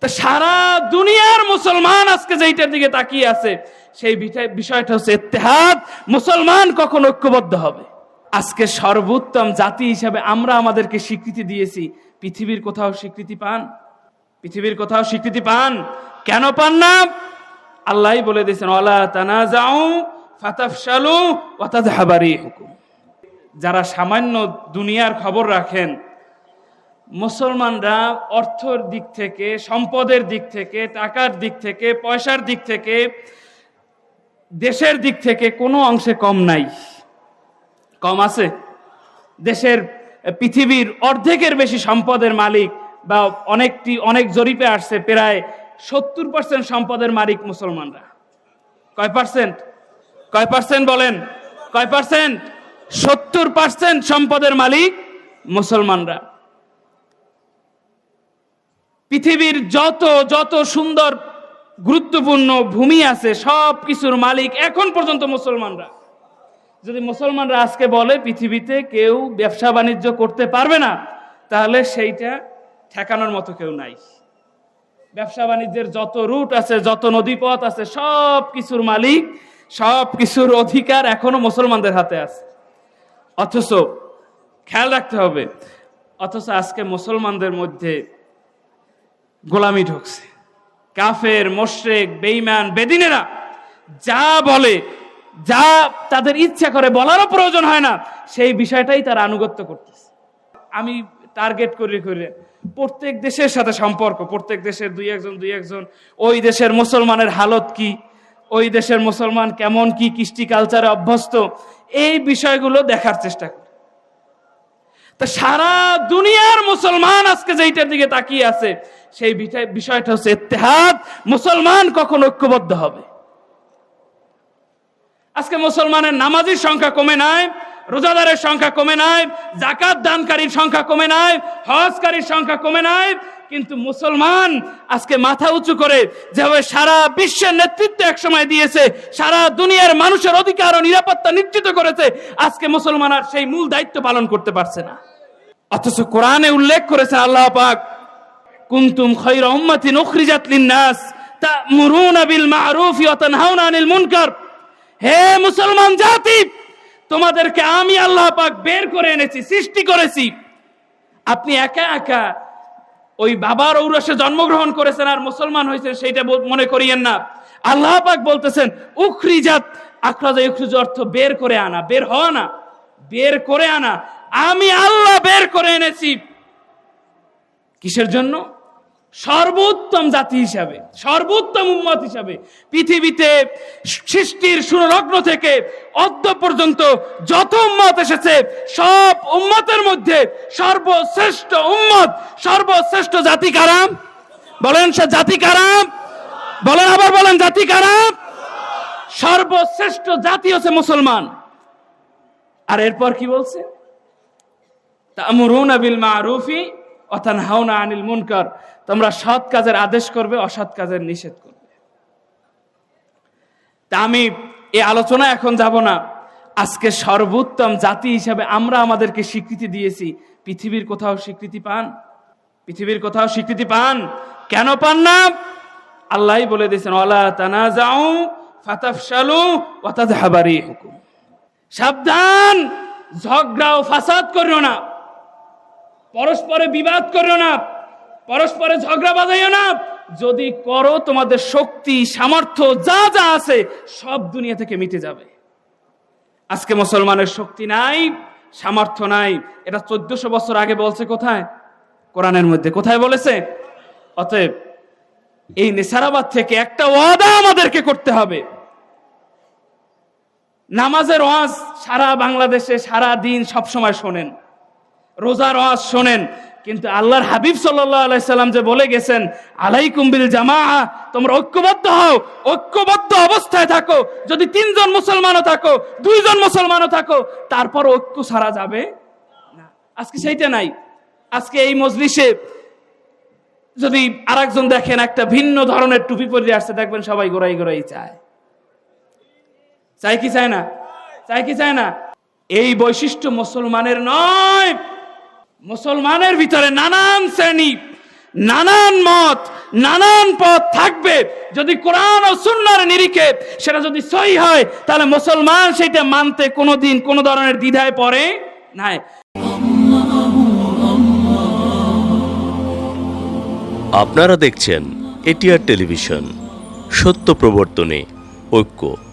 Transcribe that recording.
তা সারা দুনিয়ার মুসলমান আজকে যেইটার দিকে তাকিয়ে আছে, সেই বিষয়টা হচ্ছে ইত্তেহাদ। মুসলমান কখন ঐক্যবদ্ধ হবে? আজকে সর্বোত্তম জাতি হিসাবে আমরা আমাদেরকে স্বীকৃতি দিয়েছি। পৃথিবীর কোথাও স্বীকৃতি পান? পৃথিবীর কোথাও স্বীকৃতি পান? কেন পান না? আল্লাহ বলে দিয়েছেন, ওয়ালা তানাজাউ ফাতাফশালু ওয়া তাযহাবারি হুকুম যারা সামান্য দুনিয়ার খবর রাখেন মুসলমানরা অর্থর দিক থেকে, সম্পদের দিক থেকে, টাকার দিক থেকে, পয়সার দিক থেকে, দেশের দিক থেকে কোনো অংশে কম নাই। কম আছে। দেশের পৃথিবীর অর্ধেকের বেশি সম্পদের মালিক বা অনেকটি, অনেক জরিপে আসছে, প্রায় সত্তর পার্সেন্ট সম্পদের মালিক মুসলমানরা। কয় পার্সেন্ট কয় পার্সেন্ট বলেন? কয় পার্সেন্ট সত্তর পার্সেন্ট সম্পদের মালিক মুসলমানরা। পৃথিবীর যত যত সুন্দর, গুরুত্বপূর্ণ ভূমি আছে, সব কিছুর মালিক এখন পর্যন্ত মুসলমানরা। যদি মুসলমানরা আজকে বলে পৃথিবীতে কেউ ব্যবসা বাণিজ্য করতে পারবে না, তাহলে সেইটা ঠেকানোর মতো কেউ নাই। ব্যবসা বাণিজ্যের যত রুট আছে, যত নদীপথ আছে, সব কিছুর মালিক, সব কিছুর অধিকার এখনও মুসলমানদের হাতে আছে। অথচ খেয়াল রাখতে হবে, অথচ আজকে মুসলমানদের মধ্যে গোলামি ঢুকছে। কাফের, মোশরেক বেইমান বেদিনেরা যা বলে, যা তাদের ইচ্ছা করে বলারও প্রয়োজন হয় না, সেই বিষয়টাই তারা আনুগত্য করতেছে। আমি টার্গেট করে করে। প্রত্যেক দেশের সাথে সম্পর্ক, প্রত্যেক দেশের দুই একজন দুই একজন, ওই দেশের মুসলমানের হালত কি, ওই দেশের মুসলমান কেমন কি, কৃষ্টি কালচারে অভ্যস্ত, এই বিষয়গুলো দেখার চেষ্টা করি। তা সারা দুনিয়ার মুসলমান আজকে যেইটার দিকে তাকিয়ে আছে, সেই বিষয়টা হচ্ছে ইত্তেহাদ। মুসলমান কখন ঐক্যবদ্ধ হবে? আজকে মুসলমানের নামাজির সংখ্যা কমে নাই, রোজাদারের সংখ্যা কমে নাই জাকাত দানকারীর সংখ্যা কমে নাই, হজকারীর সংখ্যা কমে নাই, কিন্তু মুসলমান আজকে মাথা উঁচু করে যেভাবে সারা বিশ্বের নেতৃত্ব একসময় দিয়েছে, সারা দুনিয়ার মানুষের অধিকার ও নিরাপত্তা নিশ্চিত করেছে, আজকে মুসলমান আর সেই মূল দায়িত্ব পালন করতে পারছে না। অথচ কোরআনে উল্লেখ করেছে আল্লাহ পাক, কুনতুম খায়রা উম্মাতিন উখরিজাত লিন-নাস তা'মুরুনা বিল মা'রুফ ওয়া তানহাউনা আনিল মুনকার। হে মুসলমান জাতি, তোমাদেরকে আমি আল্লাহ পাক বের করে এনেছি, সৃষ্টি করেছি। আপনি একা একা ওই বাবার ঔরসে জন্মগ্রহণ করেছেন আর মুসলমান হয়েছেন, সেইটা মনে করিয়েন না। আল্লাহ পাক বলতেছেন, উখরিজাত, আখরাজা উখরিজ অর্থ বের করে আনা, বের হওয়া না, বের করে আনা। আমি আল্লাহ বের করে এনেছি। কিসের জন্য? সর্বোত্তম জাতি হিসাবে, সর্বোত্তম উম্মত হিসাবে পৃথিবীতে সৃষ্টির সুরলগ্ন থেকে অদ্য পর্যন্ত যত উম্মত এসেছে, সব উম্মতের মধ্যে সর্বশ্রেষ্ঠ উম্মত, সর্বশ্রেষ্ঠ জাতি কারাম বলেন সে জাতি কারাম বলেন আবার বলেন, জাতি কারাম সর্বশ্রেষ্ঠ জাতি হচ্ছে মুসলমান। আর এরপর কি বলছে? তামুরুনা বিল মারুফি অতানহাউনা আনিল মুনকার। তোমরা সৎ কাজের আদেশ করবে, অসৎ কাজের নিষেধ করবে। তা আমি এই আলোচনা এখন যাব না। আজকে সর্বোত্তম জাতি হিসাবে আমরা আমাদেরকে স্বীকৃতি দিয়েছি। পৃথিবীর কোথাও স্বীকৃতি পান? পৃথিবীর কোথাও স্বীকৃতি পান? কেন পান না? আল্লাহ বলে দিয়েছেন, ওয়ালা তানাজাউ ফাতাফশালু ওয়া তাযহাবারি হুকুম সাবধান ঝগড়া ও ফাসাদ করিও না। পরস্পরে বিবাদ করিও না, পরস্পরে ঝগড়া বাজাইও না। যদি করো তোমাদের শক্তি, সামর্থ্য যা যা আছে, সব দুনিয়া থেকে মিটে যাবে। আজকে মুসলমানের শক্তি নাই, সামর্থ্য নাই। এটা চোদ্দশো বছর আগে বলছে কোথায়? কোরআনের মধ্যে। কোথায় বলেছে? অতএব এই নেশারাবাদ থেকে একটা ওয়াদা আমাদেরকে করতে হবে। নামাজের ওয়াজ সারা বাংলাদেশে, সারা দিন সবসময় শোনেন। রোজার ওয়াজ শোনেন, কিন্তু আল্লাহর হাবিব সাল্লাম যে বলে গেছেন, আলাইকুম বিল জামা তোমরা ঐক্যবদ্ধ হও, ঐক্যবদ্ধ অবস্থায় থাকো, যদি তিনজন মুসলমানও থাকো, দুইজন মুসলমানও থাকো, তারপর ঐক্য সারা যাবে না। আজকে সেইটা নাই। আজকে এই মজলিসে যদি আরেকজন দেখেন, একটা ভিন্ন ধরনের টুপি পরে আসছে, দেখবেন সবাই গোড়াই গোড়াই চায়। চাই কি চায় না? চাই কি চায় না? এই বৈশিষ্ট্য মুসলমানের নয়। মুসলমানের ভিতরে নানান শ্রেণি, নানান মত, নানান পথ থাকবে। যদি কোরআন ও সুন্নার নিরিখে সেটা যদি সই হয়, তাহলে মুসলমান সেটা মানতে কোনোদিন কোনো ধরনের দ্বিধায় পড়ে নাই। আপনারা দেখছেন এটিআর টেলিভিশন, সত্য প্রবর্তনে ঐক্য।